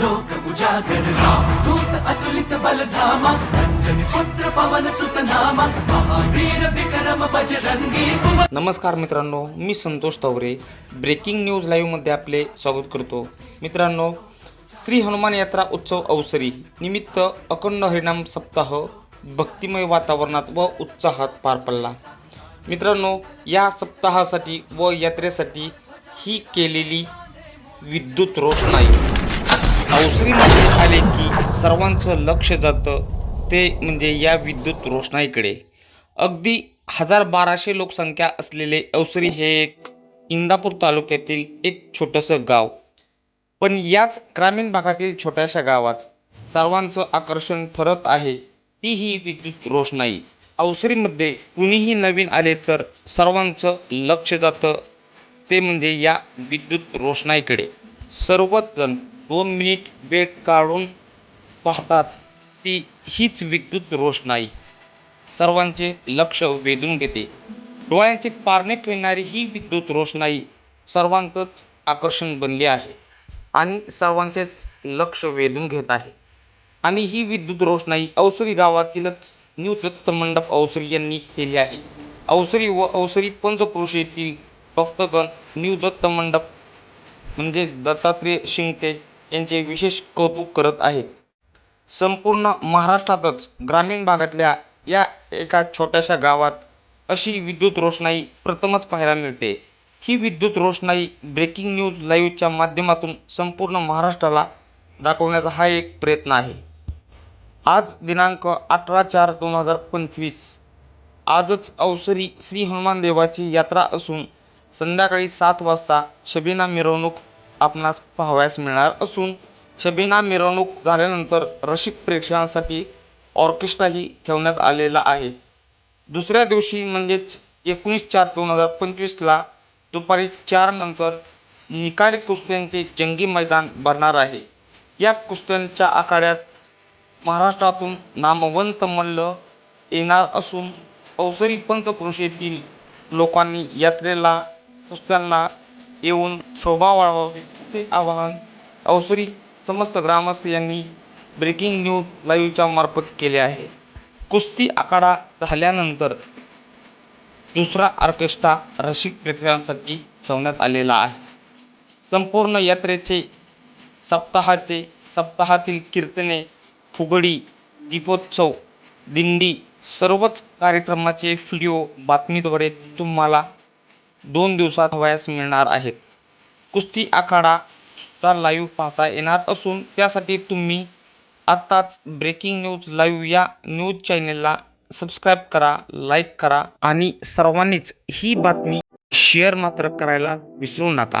लोक उजागर दूत अतुलित बलधामा रंजन पुत्र पवन सुतनामा महावीर विक्रम बजरंगी नमस्कार मित्रांनो मी संतोष तवरे ब्रेकिंग न्यूज लाईव्हमध्ये आपले स्वागत करतो. मित्रांनो श्री हनुमान यात्रा उत्सव अवसरी निमित्त अखंड हरिनाम सप्ताह भक्तिमय वातावरणात व उत्साहात पार पडला. मित्रांनो या सप्ताहासाठी व यात्रेसाठी ही केलेली विद्युत रोषणाई. अवसरीमध्ये आले की सर्वांचं लक्ष जातं ते म्हणजे या विद्युत रोषणाईकडे. अगदी हजार बाराशे लोकसंख्या असलेले अवसरी हे एक इंदापूर तालुक्यातील एक छोटंसं गाव. पण याच ग्रामीण भागातील छोट्याशा गावात सर्वांचं आकर्षण ठरत आहे ती ही विद्युत रोषणाई. अवसरीमध्ये कुणीही नवीन आले तर सर्वांचं लक्ष जातं ते म्हणजे या विद्युत रोषणाईकडे. सर्वच जण दोन मिनिट वेळ काढून पाहतात ती हीच विद्युत रोषणाई. सर्वांचे लक्ष वेधून घेते. डोळ्यांचे पारणे फिरणारी ही विद्युत रोषणाई सर्वांचंच आकर्षण बनली आहे आणि सर्वांचेच लक्ष वेधून घेत आहे. आणि ही विद्युत रोषणाई अवसरी गावातीलच न्यू मंडप अवसरी यांनी केली आहे. अवसरी व अवसरी पंचपुरुष येथील भक्तगण न्यू दत्त मंडप म्हणजेच दत्तात्रेय शिंगटे यांचे विशेष कौतुक करत आहेत. संपूर्ण महाराष्ट्रातच ग्रामीण भागातल्या या एका छोट्याशा गावात अशी विद्युत रोषणाई प्रथमच पाहायला मिळते. ही विद्युत रोषणाई ब्रेकिंग न्यूज लाईव्हच्या माध्यमातून संपूर्ण महाराष्ट्राला दाखवण्याचा हा एक प्रयत्न आहे. आज दिनांक अठरा चार दोन हजार पंचवीस. आजच अवसरी श्री हनुमान देवाची यात्रा असून संध्याकाळी सात वाजता छबिना मिरवणूक आपणास पाहावयास मिळणार असून शबीना मिरवणूक झाल्यानंतर रसिक प्रेक्षकांसाठी ऑर्केस्ट्राही ठेवण्यात आलेला आहे. दुसऱ्या दिवशी म्हणजेच एकोणीस चार दोन हजार पंचवीसला दुपारी चार नंतर निकाली कुस्त्यांचे जंगी मैदान भरणार आहे. या कुस्त्यांच्या आखाड्यात महाराष्ट्रातून नामवंत मल्ल येणार असून अवसरी पंतपुरुष येथील लोकांनी यात्रेला कुस्त्यांना येऊन शोभा वाढवावी. असे आवाहन अवसरी समस्त ग्रामस्थ यांनी ब्रेकिंग न्यूज लाईव्हच्या मार्फत केले आहे. कुस्ती आखाडा झाल्यानंतर दुसरा ऑर्केस्ट्रा रसिक प्रेक्षकांसाठी ठेवण्यात आलेला आहे. संपूर्ण यात्रेचे सप्ताहाचे सप्ताहातील कीर्तने फुगडी दीपोत्सव दिंडी सर्वच कार्यक्रमाचे व्हिडिओ बातमीद्वारे तुम्हाला दोन दिवसात हवयास मिळणार आहेत. कुस्ती आखाडाचा लाईव्ह पाहता येणार असून त्यासाठी तुम्ही आत्ताच ब्रेकिंग न्यूज लाईव्ह या न्यूज चॅनेलला सबस्क्राईब करा लाईक करा आणि सर्वांनीच ही बातमी शेअर मात्र करायला विसरू नका.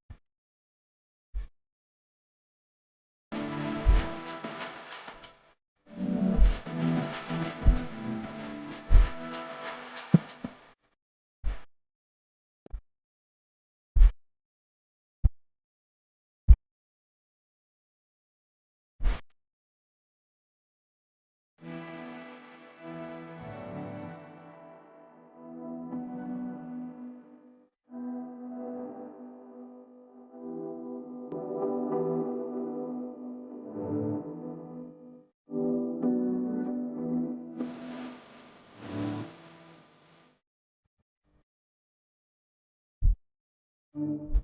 Thank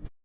you.